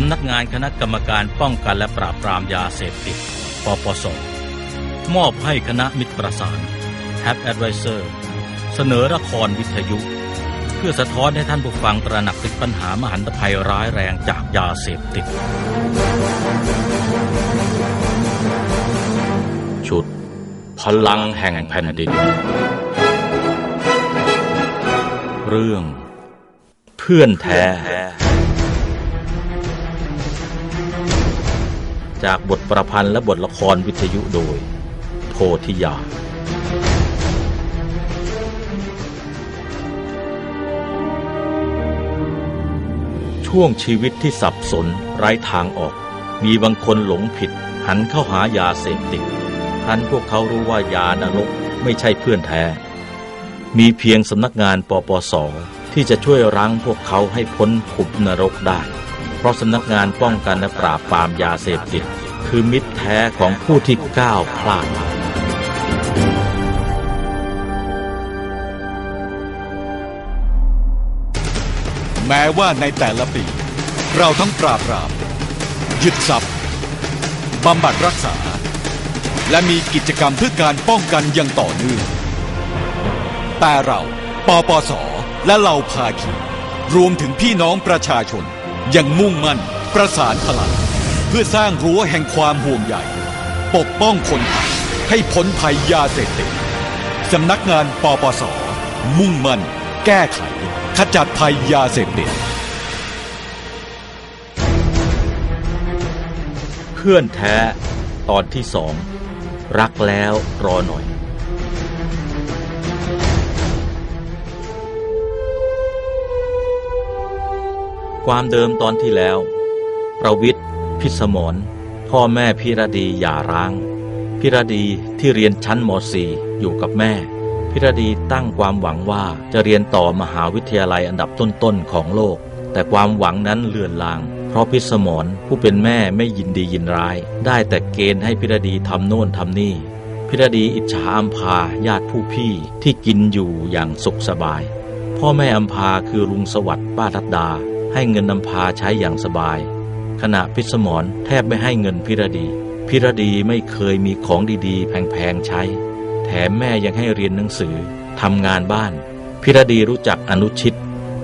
สำนักงานคณะกรรมการป้องกันและปราบปรามยาเสพติด ปปส มอบให้คณะมิตรประสาน Have Advisor เสนอละครวิทยุ เพื่อสะท้อนให้ท่านผู้ฟังตระหนักถึงปัญหามหันตภัยร้ายแรงจากยาเสพติด ชุด พลังแห่งแผ่นดิน เรื่อง เพื่อนแท้ จากบทประพันธ์และบทละครวิทยุโดย โพธิยาช่วงชีวิตที่สับสนไร้ทางออก มีบางคนหลงผิด หันเข้าหายาเสพติดทันพวกเขารู้ว่ายานรกไม่ใช่เพื่อนแท้ มีเพียงสำนักงานปปส ที่จะช่วยรั้งพวกเขาให้พ้นขุมนรกได้ ราะสำนักงานป้องกันและปราบปรามยาเสพติด คือมิตรแท้ของผู้ที่ก้าวพลาดแม้ว่าในแต่ละปี เราทั้งปราบปรามยึดทรัพย์บำบัดรักษา และมีกิจกรรมเพื่อการป้องกันอย่างต่อเนื่องแต่เราปปส และเหล่าภาคี รวมถึงพี่น้องประชาชน ยังมุ่งมั่นประสานพลังเพื่อสร้างรั้วแห่งความห่วงใยปกป้องคนไทยให้พ้นภัยยาเสพติดสำนักงานปปส มุ่งมั่นแก้ไข ขจัดภัยยาเสพติดเพื่อนแท้ตอนที่สองรักแล้วรอหน่อย ความเดิมตอนที่แล้ว ประวิทย์พิสมรพ่อแม่พิรดีหย่าร้าง พิรดีที่เรียนชั้นม .4 อยู่กับแม่ พิรดีตั้งความหวังว่าจะเรียนต่อมหาวิทยาลัยอันดับต้นๆของโลก แต่ความหวังนั้นเลือนลาง เพราะพิสมรผู้เป็นแม่ไม่ยินดียินร้าย ได้แต่เกณฑ์ให้พิรดีทำโน่นทำนี่ พิรดีอิจฉาอัมพาญาติผู้พี่ที่กินอยู่อย่างสุขสบาย พ่อแม่อัมพาคือลุงสวัสดิ์ป้าทัดดา ให้เงินอัมพาใช้อย่างสบาย ขณะพิสมรแทบไม่ให้เงินพิรดี พิรดีไม่เคยมีของดีๆ แพงๆใช้ แถมแม่ยังให้เรียนหนังสือทำงานบ้าน พิรดีรู้จักอนุชิต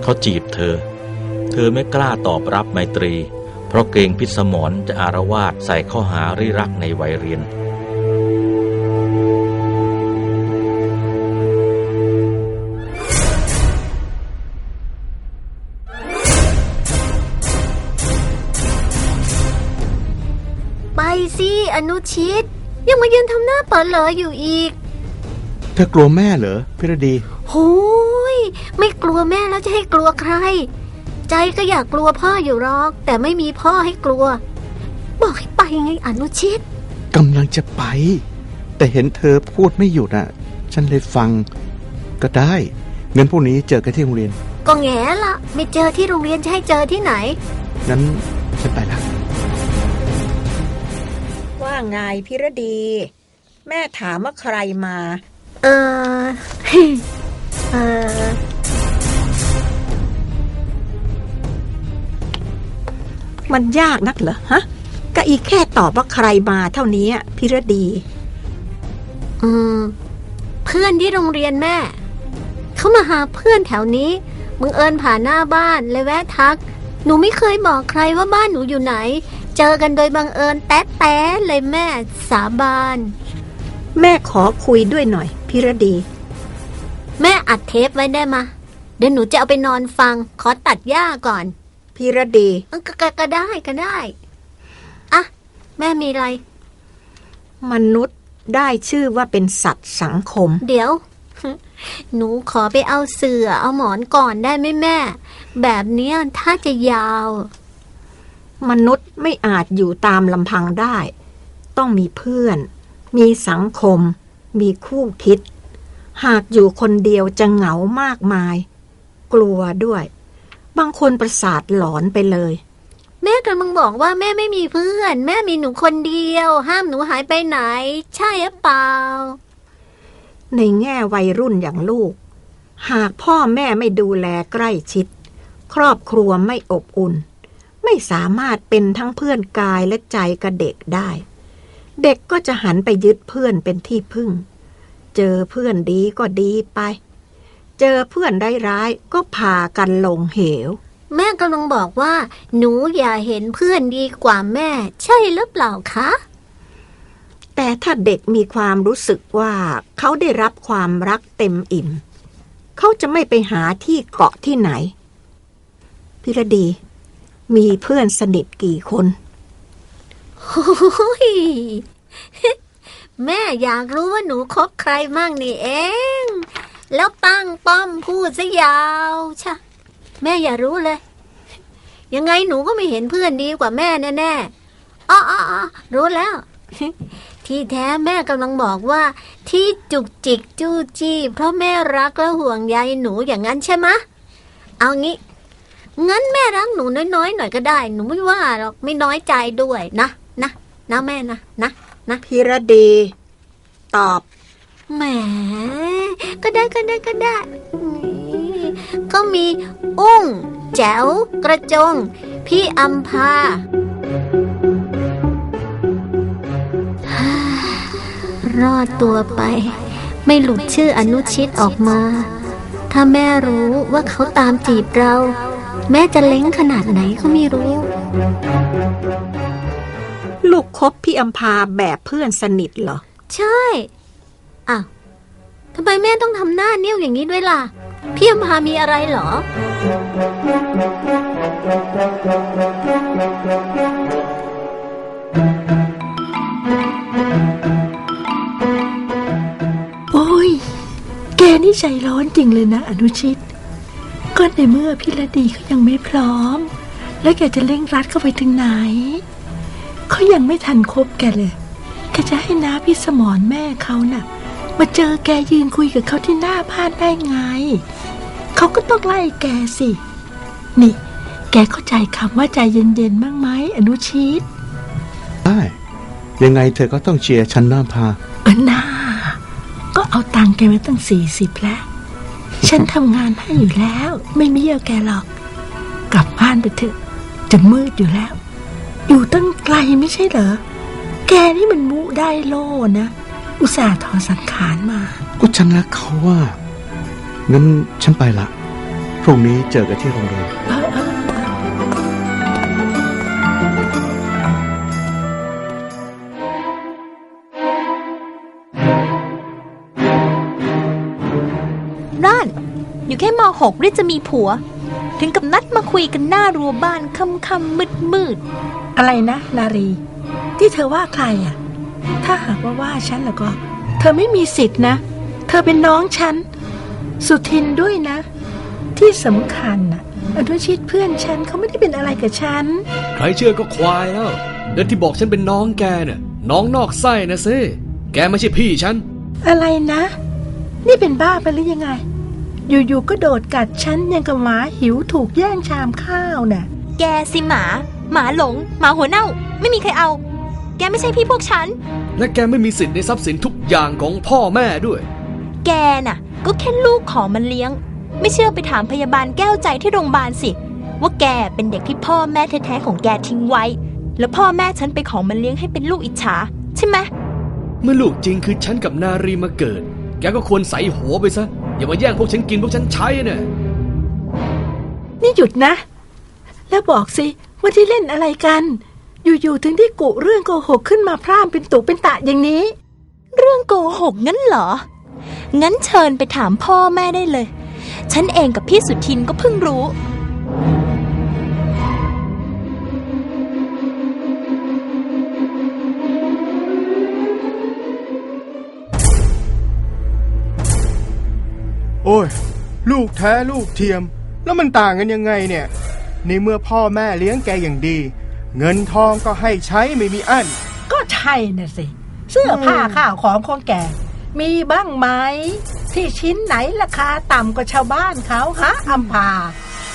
เขาจีบเธอ เธอไม่กล้าตอบรับไมตรี เพราะเกรงพิสมรจะอารวาสใส่ข้อหาริรักในวัยเรียน อนุชิต ยังมายืนทำหน้าเปิดเหลออยู่อีก เธอกลัวแม่เหรอพิรดีโหูยไม่กลัวแม่แล้วจะให้กลัวใคร ใจก็อยากกลัวพ่ออยู่หรอก แต่ไม่มีพ่อให้กลัว บอกให้ไปไงอนุชิต กำลังจะไป แต่เห็นเธอพูดไม่หยุดอะ ฉันเลยฟัง ก็ได้เงินพวกนี้เจอกันที่โรงเรียนก็แง่ละไม่เจอที่โรงเรียนจะให้เจอที่ไหน งั้นฉันไปละว่า ไงพิรดี แม่ถามว่าใครมา เออเออมันยากนักเหรอฮะก็อีกแค่ตอบว่าใครมาเท่านี้อะพิรดี อืม เพื่อนที่โรงเรียนแม่ เขามาหาเพื่อนแถวนี้บังเอิญผ่านหน้าบ้านเลยแวะทัก หนูไม่เคยบอกใครว่าบ้านหนูอยู่ไหน เจอกันโดยบังเอิญแต๊ะแต๊ะเลยแม่สาบาน แม่ขอคุยด้วยหน่อย พิรดี แม่อัดเทปไว้ได้มา เดี๋ยวหนูจะเอาไปนอนฟัง ขอตัดหญ้าก่อนพิรดีเออก็ก็ก็ได้ก็ได้อะแม่มีอะไร มนุษย์ได้ชื่อว่าเป็นสัตว์สังคม เดี๋ยว หนูขอไปเอาเสือเอาหมอนก่อนได้ไหมแม่ แบบเนี้ยถ้าจะยาว มนุษย์ไม่อาจอยู่ตามลำพังได้ ต้องมีเพื่อน มีสังคม มีคู่คิด หากอยู่คนเดียวจะเหงามากมาย กลัวด้วย บางคนประสาทหลอนไปเลย แม่กำลังบอกว่าแม่ไม่มีเพื่อน แม่มีหนูคนเดียว ห้ามหนูหายไปไหน ใช่หรือเปล่า ในแง่วัยรุ่นอย่างลูก หากพ่อแม่ไม่ดูแลใกล้ชิด ครอบครัวไม่อบอุ่น ไม่สามารถเป็นทั้งเพื่อนกายและใจกับเด็กได้ เด็กก็จะหันไปยึดเพื่อนเป็นที่พึ่ง เจอเพื่อนดีก็ดีไป เจอเพื่อนได้ร้ายๆก็พากันลงเหว แม่กำลังบอกว่า หนูอย่าเห็นเพื่อนดีกว่าแม่ ใช่หรือเปล่าคะแต่ถ้าเด็กมีความรู้สึกว่าเขาได้รับความรักเต็มอิ่ม เขาจะไม่ไปหาที่เกาะที่ไหน พิรดี มีเพื่อนสนิทกี่คนโอ้ยแม่อยากรู้ว่าหนูคบใครมั่งนี่เอง แล้วตั้งป้อมพูดซะยาวชะ แม่อย่ารู้เลย ยังไงหนูก็ไม่เห็นเพื่อนดีกว่าแม่แน่ๆอ๋อออรู้แล้ว ที่แท้แม่กำลังบอกว่า ที่จุกจิกจู้จี้เพราะแม่รักและห่วงใยหนูอย่างนั้นใช่ไหมเอางี้ งั้นแม่รักหนูน้อยๆหน่อยก็ได้ หนูไม่ว่าหรอกไม่น้อยใจด้วยนะนะนะแม่นะนะพิรดี ตอบแหมก็ได้ก็ได้ก็ได้อืมก็มีอุ้ง แจ๋ว กระจง พี่อัมพารอดตัวไป ไม่หลุดชื่ออนุชิตออกมา ถ้าแม่รู้ว่าเขาตามจีบเรา แม่จะเล้งขนาดไหนก็ไม่รู้ ลูกคบพี่อัมพาแบบเพื่อนสนิทเหรอ ใช่อ้าวทำไมแม่ต้องทำหน้าเนี้ยวอย่างนี้ด้วยล่ะ พี่อำพามีอะไรเหรอ โอ้ย แกนี่ใจร้อนจริงเลยนะ อนุชิต ก็ในเมื่อพี่ละดีเขายังไม่พร้อม แล้วแกจะเร่งรัดเข้าไปถึงไหนเขายังไม่ทันคบแกเลยแกจะให้น้าพี่สมรแม่เขาน่ะ มาเจอแกยืนคุยกับเขาที่หน้าบ้านได้ไงเขาก็ต้องไล่แกสิ นี่ แกเข้าใจคำว่าใจเย็นๆบ้างไหมอนุชิตได้ยังไงเธอก็ต้องเชียร์ฉันน้าพาเออน่าก็เอาตังค์แกไว้ตั้งสี่สิบแล้ว ฉันทำงานให้อยู่แล้ว ไม่มีเยอะแกหรอก กลับบ้านไปเถอะ จะมืดอยู่แล้ว อยู่ตั้งไกลไม่ใช่เหรอ แกนี่มันมุได้โลนะ อุตส่าห์ถอสังขารมา ก็ฉันรักเขาว่า งั้นฉันไปละ พรุ่งนี้เจอกันที่โรงเรียน ร่าน อยู่แค่มหกได้จะมีผัว ถึงกับนัดมาคุยกันหน้ารั้วบ้านค่ำค่ำมืดมืดอะไรนะ นารี ที่เธอว่าใครอะ ถ้าหากว่าว่าฉันแล้วก็ เธอไม่มีสิทธินะ เธอเป็นน้องฉัน สุทินด้วยนะ ที่สำคัญน่ะอนุชิตเพื่อนฉันเขาไม่ได้เป็นอะไรกับฉัน ใครเชื่อก็ควายแล้วแล้วที่บอกฉันเป็นน้องแกเนี่ยน้องนอกไส้นะซิแกไม่ใช่พี่ฉัน อะไรนะ นี่เป็นบ้าไปหรือยังไง อยู่ๆก็โดดกัดฉันยังกับหมาหิวถูกแย่งชามข้าวน่ะๆแกสิหมา หมาหลง หมาหัวเน่า ไม่มีใครเอา แกไม่ใช่พี่พวกฉัน และแกไม่มีสิทธิ์ในทรัพย์สินทุกอย่างของพ่อแม่ด้วย แกน่ะ ก็แค่ลูกขอมันเลี้ยง ไม่เชื่อไปถามพยาบาลแก้วใจที่โรงพยาบาลสิ ว่าแกเป็นเด็กที่พ่อแม่แท้ๆของแกทิ้งไว้ แล้วพ่อแม่ฉันไปขอมันเลี้ยงให้เป็นลูกอิจฉาใช่ไหมเมื่อลูกจริงคือฉันกับนารีมาเกิด แกก็ควรใส่หัวไปซะ อย่ามาแย่งพวกฉันกินพวกฉันใช้เนี่ยนี่หยุดนะ แล้วบอกสิว่าที่เล่นอะไรกัน อยู่ๆถึงได้กุเรื่องโกหกขึ้นมาพร่ำเป็นตุเป็นตะอย่างนี้ เรื่องโกหกงั้นเหรอ งั้นเชิญไปถามพ่อแม่ได้เลย ฉันเองกับพี่สุทินก็เพิ่งรู้ อ้ย ลูกแท้ลูกเทียม แล้วมันต่างกันยังไงเนี่ยในเมื่อพ่อแม่เลี้ยงแกอย่างดี เงินทองก็ให้ใช้ไม่มีอั้น ก็ใช่น่ะสิ เสื้อผ้าข้าวของของแก มีบ้างไหม ที่ชิ้นไหนราคาต่ำกว่าชาวบ้านเขาฮะอัมพา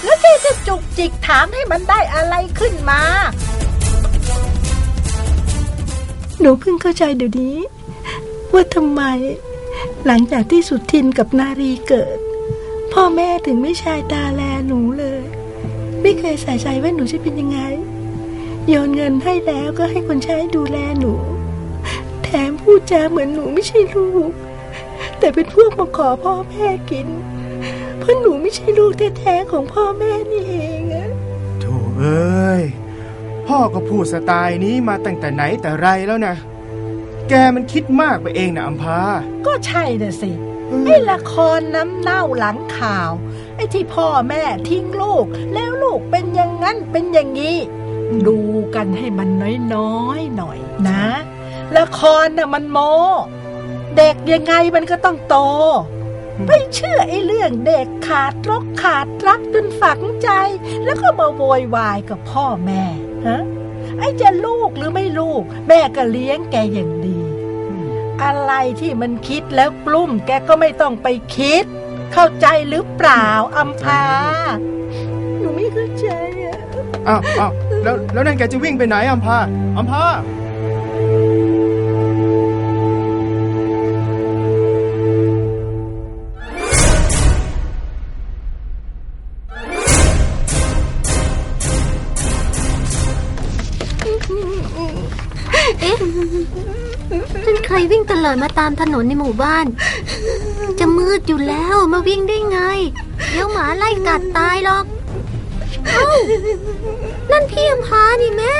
แล้วที่จะจุกจิกถามให้มันได้อะไรขึ้นมา หนูเพิ่งเข้าใจเดี๋ยวนี้ ว่าทำไม หลังจากที่สุดทินกับนารีเกิด พ่อแม่ถึงไม่ชายตาแลหนูเลย ไม่เคยใส่ใจว่าหนูจะเป็นยังไง โยนเงินให้แล้วก็ให้คนใช้ดูแลหนู แถมพูดจาเหมือนหนูไม่ใช่ลูก แต่เป็นพวกมาขอพ่อแม่กิน เพราะหนูไม่ใช่ลูกแท้ๆของพ่อแม่นี่เองอะโถเอ้ยพ่อก็พูดสไตล์นี้มาตั้งแต่ไหนแต่ไรแล้วนะ แกมันคิดมากไปเองนะอัมพา ก็ใช่น่ะสิ ไอ้ละครน้ำเน่าหลังข่าว ไอ้ที่พ่อแม่ทิ้งลูก แล้วลูกเป็นอย่างนั้นเป็นอย่างนี้ ดูกันให้มันน้อยๆหน่อยนะ ละครน่ะมันโมเด็กยังไงมันก็ต้องโตไม่เชื่อไอ้เรื่องเด็กขาดรกขาดรักจนฝังใจ แล้วก็มาโวยวายกับพ่อแม่ฮะ ไอ้จะลูกหรือไม่ลูก แม่ก็เลี้ยงแกอย่างดี อะไรที่มันคิดแล้วกลุ้มแกก็ไม่ต้องไปคิด เข้าใจหรือเปล่าอัมพาหนูไม่เข้าใจอะอ้าวอ้าวแล้วแล้วนั่นแกจะวิ่งไปไหนอัมพาอัมพา เอ๊ะนั่นใครวิ่งตะเลิดมาตามถนนในหมู่บ้าน จะมืดอยู่แล้วมาวิ่งได้ไง เดี๋ยวหมาไล่กัดตายหรอกเอ้านั่นพี่อำพานี่แม่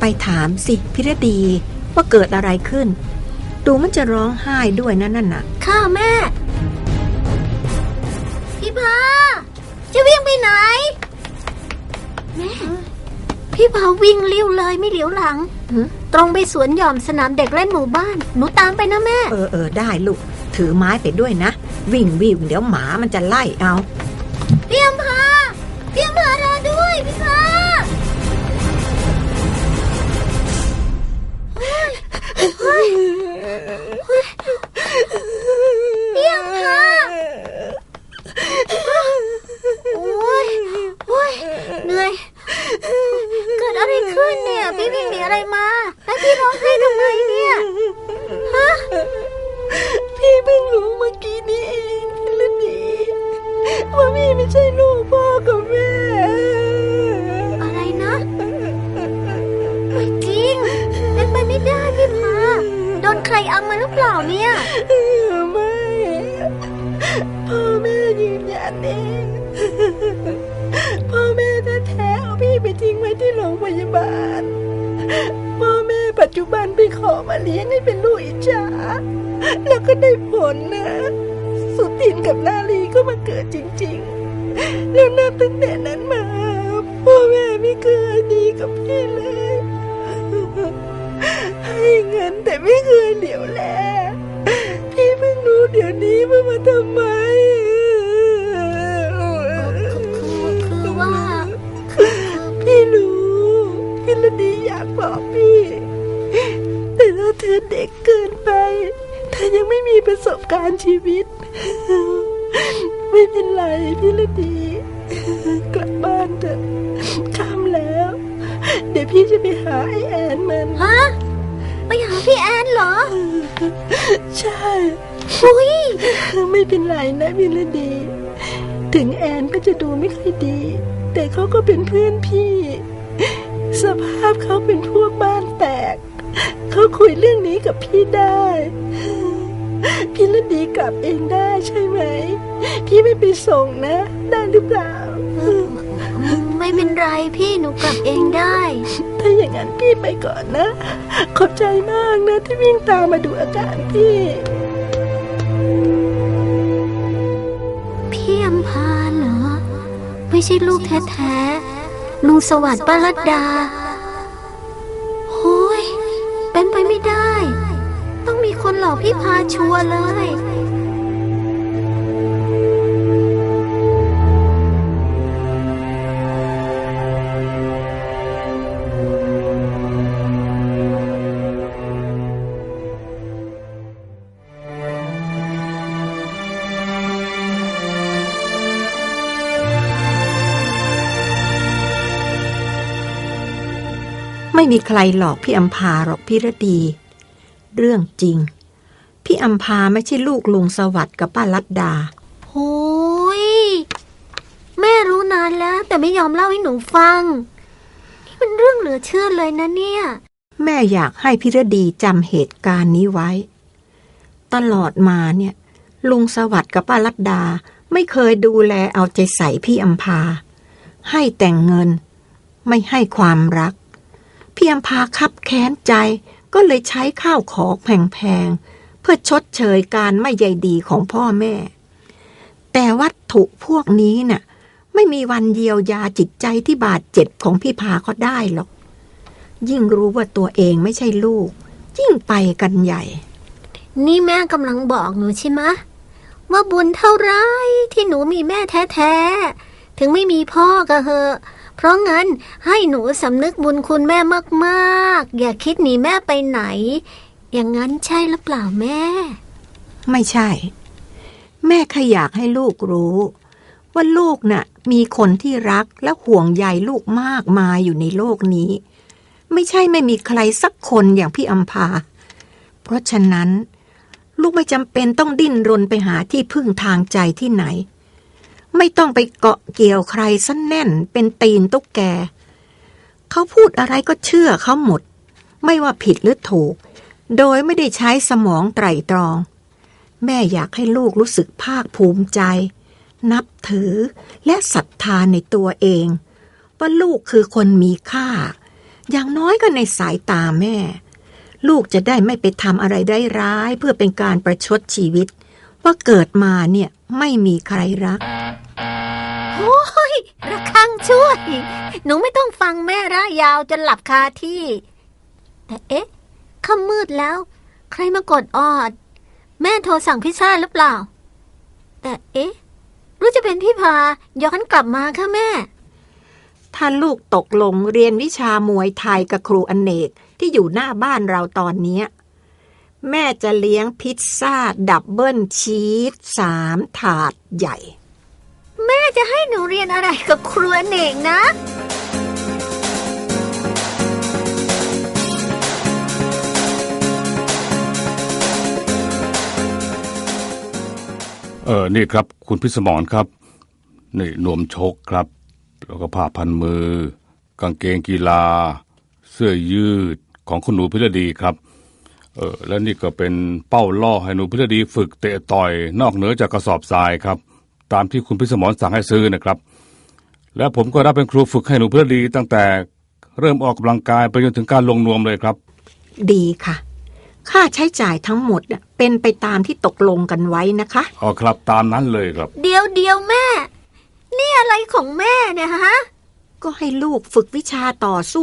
ไปถามสิพิรดีว่าเกิดอะไรขึ้น ดูมันจะร้องไห้ด้วยนะนั่นน่ะ ข้าแม่ พี่พาจะวิ่งไปไหนแม่ พี่พาวิ่งเลี้ยวเลยไม่เหลียวหลังหือตรงไปสวนหย่อมสนามเด็กเล่นหมู่บ้าน หนูตามไปนะแม่ เออเออได้ลูก ถือไม้ไปด้วยนะ วิ่งวิ่งเดี๋ยวหมามันจะไล่เอาพี่อำพาพี่อำพารอด้วยพี่พาเฮ้ยเฮ้ยพี่อำพาโอ้ยโอ้ยเหนื่อย เกิดอะไรขึ้นเนี่ย พี่วิ่งหนีอะไรมา แล้วพี่ร้องไห้ทำไมเนี่ย ฮะ พี่เพิ่งรู้เมื่อกี้นี้เองแล้วดีว่าพี่ไม่ใช่ลูกพ่อกับแม่ อะไรนะ ไม่จริง เป็นไปไม่ได้พี่พา โดนใครเอามาหรือเปล่าเนี่ย มาเลี้ยงให้เป็นลูกอิจฉาแล้วก็ได้ผลนะ สุทินกับนาลีก็มาเกิดจริง ๆ แล้วนับตั้งแต่นั้นมาพ่อแม่ไม่เคยดีกับพี่เลย ให้เงินแต่ไม่เคยเหลียวแลพี่เพิ่งรู้เดี๋ยวนี้ว่ามาทำไม เธอเด็กเกินไปเธอยังไม่มีประสบการณ์ชีวิต ไม่เป็นไรพี่ละดี กลับบ้านเถอะค่ำแล้ว เดี๋ยวพี่จะไปหาไอแอนมันฮะไปหาพี่แอนเหรอ ใช่อุ้ยไม่เป็นไรนะวิลดี ถึงแอนก็จะดูไม่ค่อยดี แต่เขาก็เป็นเพื่อนพี่ สภาพเขาเป็นพวกบ้านแตก เขาคุยเรื่องนี้กับพี่ได้ พี่ละดีกลับเองได้ใช่ไหม พี่ไม่ไปส่งนะ ได้หรือเปล่า ไม่เป็นไรพี่หนูกลับเองได้ ถ้าอย่างนั้นพี่ไปก่อนนะ ขอบใจมากนะที่วิ่งตามมาดูอาการพี่ พี่อำพาเหรอ ไม่ใช่ลูกแท้ๆลุงสวัสดิ์ป้ารัตดา ได้ ต้องมีคนหลอกพี่พาชัวร์เลย ไม่มีใครหลอกพี่อัมพาหรอกพี่ระดี เรื่องจริง พี่อัมพาไม่ใช่ลูกลุงสวัสดิ์กับป้าลัดดาโอ้ยแม่รู้นะานแล้ว แต่ไม่ยอมเล่าให้หนูฟัง นี่มันเรื่องเหลือเชื่อเลยนะเนี่ย แม่อยากให้พิรดีจำเหตุการณ์นี้ไว้ ตลอดมาเนี่ย ลุงสวัสดิ์กับป้ารัตดา ไม่เคยดูแลเอาใจใส่พี่อัมพา ให้แต่งเงิน ไม่ให้ความรัก เพี่อัมพาคับแค้นใจก็เลยใช้ข้าวของแพงๆ เพื่อชดเชยการไม่ใยดีของพ่อแม่ แต่วัตถุพวกนี้น่ะไม่มีวันเยียวยาจิตใจที่บาดเจ็บของพี่พาก็ได้หรอก ยิ่งรู้ว่าตัวเองไม่ใช่ลูก ยิ่งไปกันใหญ่ นี่แม่กำลังบอกหนูใช่ไหมว่าบุญเท่าไรที่หนูมีแม่แท้ๆ ถึงไม่มีพ่อก็เหอะ เพราะงั้นให้หนูสำนึกบุญคุณแม่มากๆ อย่าคิดหนีแม่ไปไหน อย่างนั้นใช่หรือเปล่าแม่ ไม่ใช่ แม่แค่อยากให้ลูกรู้ ว่าลูกน่ะ มีคนที่รักและห่วงใยลูกมากมายอยู่ในโลกนี้ ไม่ใช่ไม่มีใครสักคนอย่างพี่อัมพา เพราะฉะนั้น ลูกไม่จำเป็นต้องดิ้นรนไปหาที่พึ่งทางใจที่ไหน ไม่ต้องไปเกาะเกี่ยวใครสั้นแน่นเป็นตีนตุ๊กแก เขาพูดอะไรก็เชื่อเขาหมด ไม่ว่าผิดหรือถูก โดยไม่ได้ใช้สมองไตรตรอง แม่อยากให้ลูกรู้สึกภาคภูมิใจ นับถือและศรัทธาในตัวเอง ว่าลูกคือคนมีค่า อย่างน้อยก็ในสายตาแม่ ลูกจะได้ไม่ไปทำอะไรได้ร้ายเพื่อเป็นการประชดชีวิต ว่าเกิดมาเนี่ยไม่มีใครรัก โอ้ยระคังช่วย หนูไม่ต้องฟังแม่ร่ายยาวจนหลับคาที่ แต่เอ๊ะค่ำมืดแล้ว ใครมากดออด แม่โทรสั่งพิซซ่าหรือเปล่า แต่เอ๊ะรู้จะเป็นพี่พาย้อนกลับมาค่ะแม่ถ้าลูกตกลงเรียนวิชามวยไทยกับครูอเนกที่อยู่หน้าบ้านเราตอนนี้ แม่จะเลี้ยงพิซซ่าดับเบิลชีสสามถาดใหญ่ แม่จะให้หนูเรียนอะไรกับครัวเน่งนะ เออนี่ครับ คุณพิสมรครับ นี่นวมชกครับ แล้วก็ผ้าพันมือ กางเกงกีฬา เสื้อยืดของคุณหนูพิรดีครับ เออแล้วนี่ก็เป็นเป้าล่อให้หนูพิรดีฝึกเตะต่อย นอกเหนือจากกระสอบทรายครับ ตามที่คุณพิสมรสั่งให้ซื้อนะครับ และผมก็รับเป็นครูฝึกให้หนูพิรดี ตั้งแต่เริ่มออกกำลังกายไปจนถึงการลงนวมเลยครับ ดีค่ะ ค่าใช้จ่ายทั้งหมดน่ะเป็นไปตามที่ตกลงกันไว้นะคะอ๋อครับตามนั้นเลยครับ เดียวเดียวแม่ นี่อะไรของแม่เนี่ยฮะ ก็ให้ลูกฝึกวิชาต่อสู้